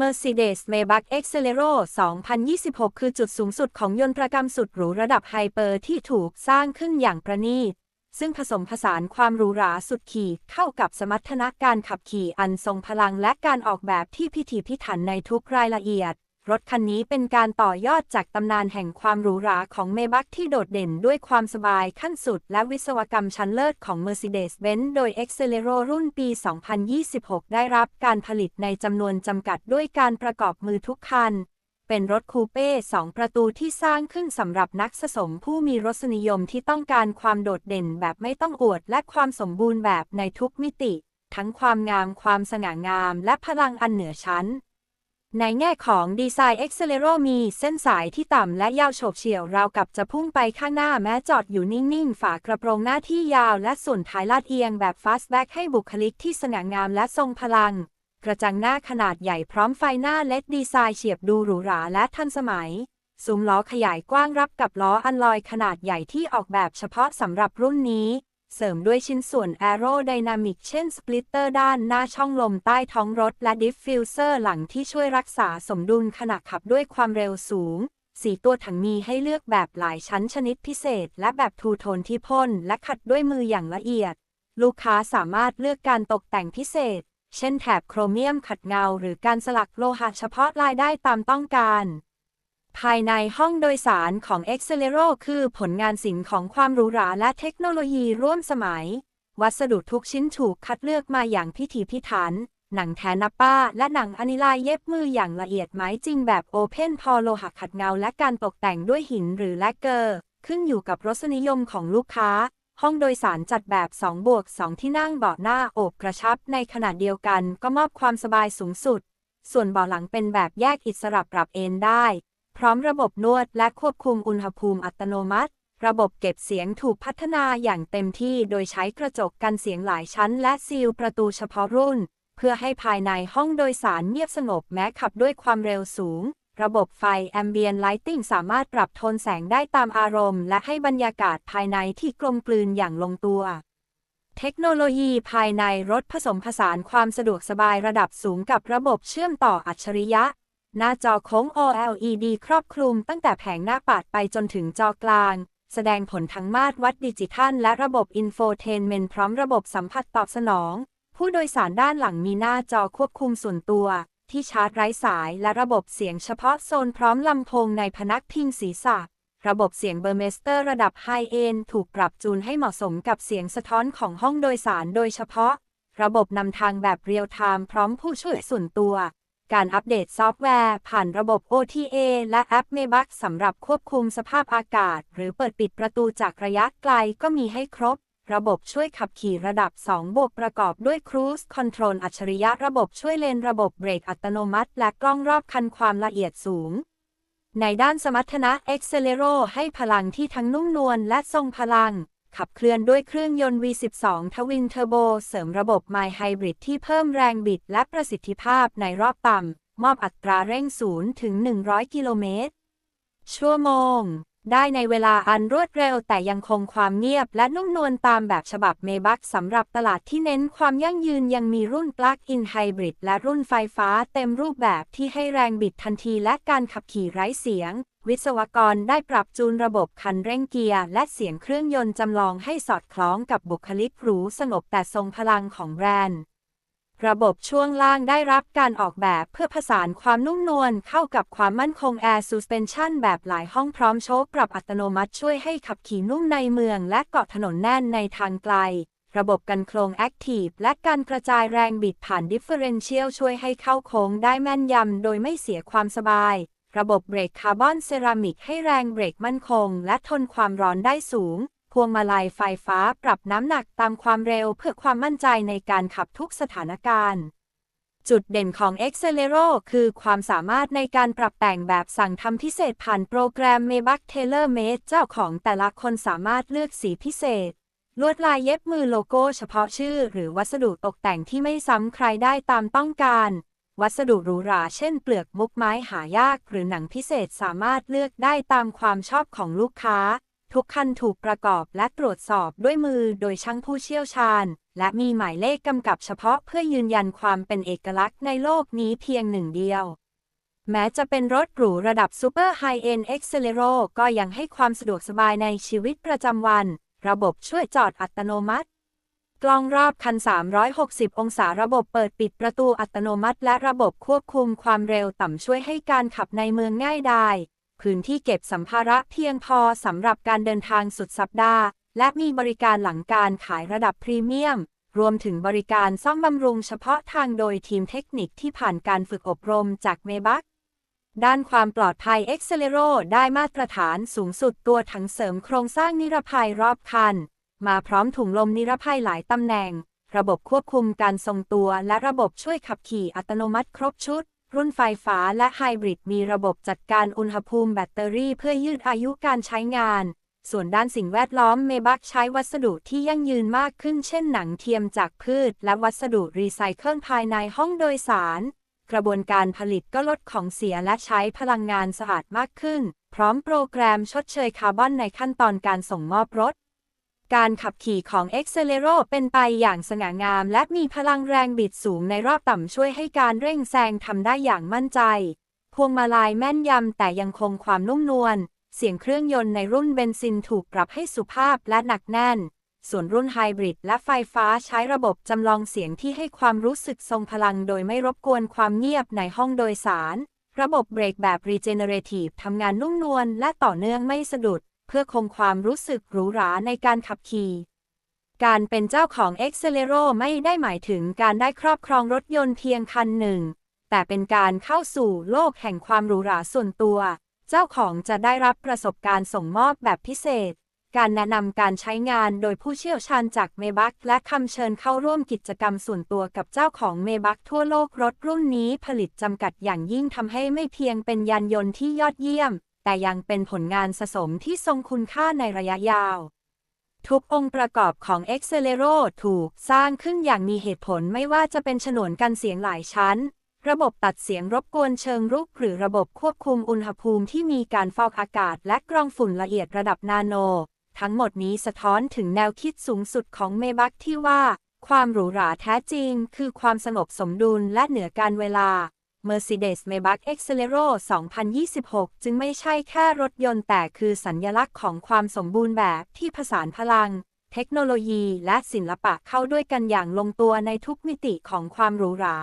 Mercedes-Maybach Excelero 2026 คือจุดสูงสุดของยนตรกรรมสุดหรูระดับไฮเปอร์ที่ถูกสร้างขึ้นอย่างประณีต ซึ่งผสมผสานความหรูหราสุดขีดเข้ากับสมรรถนะการขับขี่อันทรงพลังและการออกแบบที่พิถีพิถันในทุกรายละเอียด รถคันนี้เป็นการต่อยอดจากตำนานแห่งความหรูหราของเมบักที่โดดเด่นด้วยความสบายขั้นสุดและวิศวกรรมชั้นเลิศของ Mercedes-Benz โดย Excelero รุ่นปี 2026 ได้รับการผลิตในจำนวนจำกัดด้วยการประกอบมือทุกคัน เป็นรถคูเป้สองประตูที่สร้างขึ้นสำหรับนักสะสมผู้มีรสนิยมที่ต้องการความโดดเด่นแบบไม่ต้องอวดและความสมบูรณ์แบบในทุกมิติ ทั้งความงามความสง่างาม และพลังอันเหนือชั้น ในแง่ของดีไซน์ Excelero มีเส้นสายที่ต่ำและยาวโฉบเฉี่ยวราวกับจะพุ่งไปข้างหน้าแม้จอดอยู่นิ่ง ๆ ฝากระโปรงหน้าที่ยาวและส่วนท้ายลาดเอียงแบบ Fastback ให้บุคลิกที่สง่างามและทรงพลัง กระจังหน้าขนาดใหญ่พร้อมไฟหน้าเลดดีไซน์เฉียบดูหรูหราและทันสมัยซุ้มล้อขยายกว้างรับกับล้ออันลอยขนาดใหญ่ที่ออกแบบเฉพาะสำหรับรุ่นนี้ เสริมด้วยชิ้นส่วนแอโรไดนามิกเช่นสปลิตเตอร์ด้านหน้าช่องลมใต้ท้องรถ และดิฟฟิวเซอร์หลังที่ช่วยรักษาสมดุลขณะขับด้วยความเร็วสูง สีตัวถังมีให้เลือกแบบหลายชั้นชนิดพิเศษ และแบบทูโทนที่พ่นและขัดด้วยมืออย่างละเอียด ลูกค้าสามารถเลือกการตกแต่งพิเศษ เช่นแถบโครเมียมขัดเงา หรือการสลักโลหะเฉพาะลายได้ตามต้องการ ภายในห้องโดยสารของ Excelero คือผลงานศิลป์ของความหรูหราและเทคโนโลยีร่วมสมัย วัสดุทุกชิ้นถูกคัดเลือกมาอย่างพิถีพิถัน หนังแทนับป้า และหนังอนิลายเย็บมืออย่างละเอียดไม้จริงแบบโอเพนพอโลหะขัดเงาและการตกแต่งด้วยหินหรือแลกเกอร์ ขึ้นอยู่กับรสนิยมของลูกค้า ห้องโดยสารจัดแบบ2บวก2ที่นั่งเบาะหน้าโอบกระชับ ในขนาดเดียวกันก็มอบความสบายสูงสุด ส่วนเบาะหลังเป็นแบบแยกอิสระปรับเอนได้ ร้อมระบบนวดและควบคุมอุณหภูมิอัตโนมัติ ระบบเก็บเสียงถูกพัฒนาอย่างเต็มที่โดยใช้กระจกกันเสียงหลายชั้น และซีลประตูเฉพาะรุ่น เพื่อให้ภายในห้องโดยสารเงียบสงบแม้ขับด้วยความเร็วสูง ระบบไฟ Ambient Lighting สามารถปรับโทนแสงได้ตามอารมณ์ และให้บรรยากาศภายในที่กลมกลืนอย่างลงตัวเทคโนโลยีภายในรถผสมผสานความสะดวกสบายระดับสูงกับระบบเชื่อมต่ออัจฉริยะ หน้าจอโค้ง OLED ครอบคลุมตั้งแต่แผงหน้าปัดไปจนถึงจอกลาง แสดงผลทั้งมาตรวัดดิจิทัล และระบบอินโฟเทนเมนต์พร้อมระบบสัมผัสตอบสนอง ผู้โดยสารด้านหลังมีหน้าจอควบคุมส่วนตัว ที่ชาร์จไร้สายและระบบเสียงเฉพาะโซนพร้อมลำโพงในพนักพิงศีรษะ ระบบเสียงเบอร์เมสเตอร์ระดับไฮเอนถูกปรับจูนให้เหมาะสมกับเสียงสะท้อนของห้องโดยสารโดยเฉพาะ ระบบนำทางแบบเรียลไทม์พร้อมผู้ช่วยส่วนตัว การอัปเดตซอฟต์แวร์ผ่านระบบ OTA และแอป m a b u x สำหรับควบคุมสภาพอากาศ หรือเปิดปิดประตูจากระยะไกลก็มีให้ครบ ระบบช่วยขับขี่ระดับ 2 บวกประกอบด้วย Cruise Control อัจฉริยะระบบช่วยเลนระบบเบรกอัตโนมัติ และกล้องรอบคันความละเอียดสูง ในด้านสมรรถนะ Excelero ให้พลังที่ทั้งนุ่มนวลและทรงพลัง ขับเคลื่อนด้วยเครื่องยนต์ V12 ทวินเทอร์โบ เสริมระบบ My Hybrid ที่เพิ่มแรงบิดและประสิทธิภาพในรอบต่ำ มอบอัตราเร่ง0ถึง 100 กิโลเมตร ชั่วโมง ได้ในเวลาอันรวดเร็วแต่ยังคงความเงียบและนุ่มนวลตามแบบฉบับเมบักสำหรับตลาดที่เน้นความยั่งยืนยังมีรุ่น Plug-in Hybrid และรุ่นไฟฟ้าเต็มรูปแบบที่ให้แรงบิดทันทีและการขับขี่ไร้เสียง วิศวกรได้ปรับจูนระบบคันเร่งเกียร์และเสียงเครื่องยนต์จำลองให้สอดคล้องกับบุคลิกหรูสงบแต่ทรงพลังของแบรนด์ ระบบช่วงล่างได้รับการออกแบบเพื่อผสานความนุ่มนวลเข้ากับความมั่นคง Air Suspension แบบหลายห้องพร้อมโชคปรับอัตโนมัติช่วยให้ขับขี่นุ่มในเมืองและเกาะถนนแน่นในทางไกลระบบกันโครง Active และการกระจายแรงบิดผ่าน Differential ช่วยให้เข้าโค้งได้แม่นยำโดยไม่เสียความสบาย ระบบเบรกคาร์บอนเซรามิกให้แรงเบรกมั่นคง และทนความร้อนได้สูง พวงมาลัยไฟฟ้าปรับน้ำหนักตามความเร็วเพื่อความมั่นใจในการขับทุกสถานการณ์ จุดเด่นของ Excelero คือความสามารถในการปรับแต่งแบบสั่งทำพิเศษผ่านโปรแกรม Maybach Tailor Made เจ้าของแต่ละคนสามารถเลือกสีพิเศษ ลวดลายเย็บมือโลโก้เฉพาะชื่อ หรือวัสดุตกแต่งที่ไม่ซ้ำใครได้ตามต้องการ วัสดุหรูหราเช่นเปลือกมุกไม้หายากหรือหนังพิเศษสามารถเลือกได้ตามความชอบของลูกค้า ทุกคันถูกประกอบและตรวจสอบด้วยมือโดยช่างผู้เชี่ยวชาญ และมีหมายเลขกำกับเฉพาะเพื่อยืนยันความเป็นเอกลักษณ์ในโลกนี้เพียงหนึ่งเดียว แม้จะเป็นรถหรูระดับซูเปอร์ไฮเอ็นเอ็กเซเลโรก็ยังให้ความสะดวกสบายในชีวิตประจำวัน ระบบช่วยจอดอัตโนมัติ กล้องรอบคัน 360 องศาระบบเปิดปิดประตูอัตโนมัติ และระบบควบคุมความเร็วต่ำช่วยให้การขับในเมืองง่ายดายพื้นที่เก็บสัมภาระเพียงพอสำหรับการเดินทางสุดสัปดาห์ และมีบริการหลังการขายระดับพรีเมียม รวมถึงบริการซ่อมบำรุงเฉพาะทางโดยทีมเทคนิคที่ผ่านการฝึกอบรมจากเมบักด้านความปลอดภัย e x c e l e r o ได้มาตรฐานสูงสุดตัวถังเสริมโครงสร้างนิรภัยรอบคัน มาพร้อมถุงลมนิรภัยหลายตำแหน่ง ระบบควบคุมการทรงตัว และระบบช่วยขับขี่อัตโนมัติครบชุด รุ่นไฟฟ้าและไฮบริดมีระบบจัดการอุณหภูมิแบตเตอรี่เพื่อยืดอายุการใช้งาน ส่วนด้านสิ่งแวดล้อมเมบักใช้วัสดุที่ยั่งยืนมากขึ้นเช่นหนังเทียมจากพืช และวัสดุรีไซเคิลภายในห้องโดยสาร กระบวนการผลิตก็ลดของเสียและใช้พลังงานสะอาดมากขึ้น พร้อมโปรแกรมชดเชยคาร์บอนในขั้นตอนการส่งมอบรถ การขับขี่ของ e x c e l e r o เป็นไปอย่างสง่างาม และมีพลังแรงบิดสูงในรอบต่ำช่วยให้การเร่งแซงทำได้อย่างมั่นใจ พวงมาลัยแม่นยำแต่ยังคงความนุ่มนวล เสียงเครื่องยนต์ในรุ่นเบนซินถูกปรับให้สุภาพและหนักแน่น ส่วนรุ่นไฮบริดและไฟฟ้าใช้ระบบจำลองเสียงที่ให้ความรู้สึกทรงพลังโดยไม่รบกวนความเงียบในห้องโดยสาร ระบบเบรกแบบ Regenerative ทำงานนุ่มนวลและต่อเนื่องไม่สะดุด พื่อคงความรู้สึกหรูหราในการขับขี่ การเป็นเจ้าของ e x c e l e r o ไม่ได้หมายถึงการได้ครอบครองรถยนต์เพียงคันหนึ่ง แต่เป็นการเข้าสู่โลกแห่งความหรูหราส่วนตัว เจ้าของจะได้รับประสบการณ์ส่งมอบแบบพิเศษ การแนะนำการใช้งานโดยผู้เชี่ยวชาญจากเมบักและคำเชิญเข้าร่วมกิจกรรมส่วนตัวกับเจ้าของเมบักทั่วโลกรถรุ่นนี้ผลิตจำกัดอย่างยิ่งทำให้ไม่เพียงเป็นยานยนต์ที่ยอดเยี่ยม แต่ยังเป็นผลงานสะสมที่ทรงคุณค่าในระยะยาว ทุกองค์ประกอบของ e x c e l e r o ถูกสร้างขึ้นอย่างมีเหตุผลไม่ว่าจะเป็นฉนวนกันเสียงหลายชั้น ระบบตัดเสียงรบกวนเชิงรุก หรือระบบควบคุมอุณหภูมิที่มีการฟอกอากาศและกรองฝุ่นละเอียดระดับนาโน ทั้งหมดนี้สะท้อนถึงแนวคิดสูงสุดของเมบักที่ว่า ความหรูหราแท้จริง คือความสงบสมดุลและเหนือการเวลา Mercedes-Maybach Excelero 2026 จึงไม่ใช่แค่รถยนต์แต่คือสัญญลักษณ์ของความสมบูรณ์แบบที่ผสานพลัง เทคโนโลยีและศิลปะเข้าด้วยกันอย่างลงตัวในทุกมิติของความหรูหรา